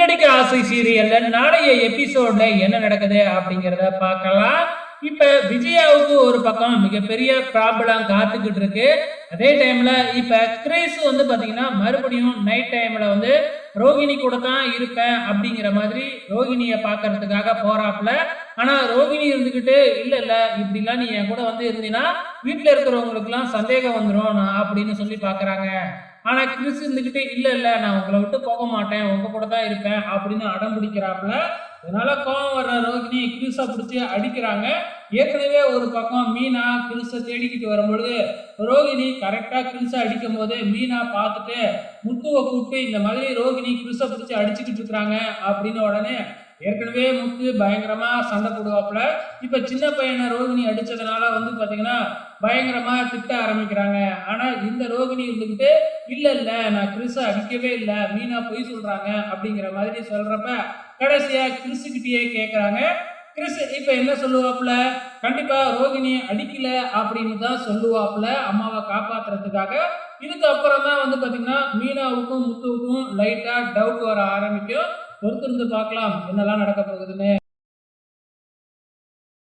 கிடைக்க ஆசை சீரியல்ல நாளைய எபிசோட்ல என்ன நடக்குது அப்படிங்கிறத பார்க்கலாம். இப்ப விஜயாவுக்கு ஒரு பக்கம் மிகப்பெரிய ப்ராப்ளம் காத்துக்கிட்டு இருக்கு. அதே டைம்ல இப்ப கிரேஸ் வந்து பாத்தீங்கன்னா மறுபடியும் நைட் டைம்ல வந்து ரோகிணி கூட தான் இருப்பேன் அப்படிங்கிற மாதிரி ரோகிணிய பாக்குறதுக்காக போறாப்புல. ஆனா ரோகிணி இருந்துகிட்டு இப்படிலாம் நீ என் கூட வந்து இருந்தீங்கன்னா வீட்டில் இருக்கிறவங்களுக்குலாம் சந்தேகம் வந்துடும் நான் அப்படின்னு சொல்லி பார்க்குறாங்க ஆனால் கிறிஸ் இருந்துக்கிட்டே இல்லை இல்லை நான் உங்களை விட்டு போக மாட்டேன். உங்கள் கூட தான் இருப்பேன் அப்படின்னு அடம் பிடிக்கிறாப்புல. இதனால கோவம் வர்ற ரோகிணி கிறிஸை பிடிச்சி அடிக்கிறாங்க. ஏற்கனவே ஒரு பக்கம் மீனா கிறிஸை தேடிக்கிட்டு வரும்பொழுது ரோகிணி கரெக்டாக கிறிஸை அடிக்கும் போது மீனா பார்த்துட்டு முத்துவை கூப்பிட்டு இந்த மாதிரி ரோகிணி கிறிஸை பிடிச்சி அடிச்சுக்கிட்டு இருக்கிறாங்க அப்படின்னு உடனே ஏற்கனவே முத்து பயங்கரமாக சண்டை போடுவாப்புல. இப்போ சின்ன பையனை ரோகிணி அடித்ததுனால வந்து பார்த்தீங்கன்னா பயங்கரமாக திட்ட ஆரம்பிக்கிறாங்க. ஆனால் இந்த ரோகிணி இருந்துக்கிட்டு இல்லை இல்லை நான் கிறிஸை அடிக்கவே இல்லை மீனா பொய் சொல்கிறாங்க அப்படிங்கிற மாதிரி சொல்கிறப்ப கடைசியாக கிறிஸுக்கிட்டேயே கேட்குறாங்க கிறிஸ் இப்போ என்ன சொல்லுவாப்புல? கண்டிப்பாக ரோகிணி அடிக்கல அப்படின்னு தான் சொல்லுவாப்புல அம்மாவை காப்பாற்றுறதுக்காக இதுக்கு அப்புறம் தான் வந்து பார்த்தீங்கன்னா மீனாவுக்கும் முத்துவுக்கும் லைட்டாக டவுட் வர ஆரம்பிக்கும். பொறுத்திருந்து பார்க்கலாம். என்னெல்லாம் நடக்க போகுதுன்னு.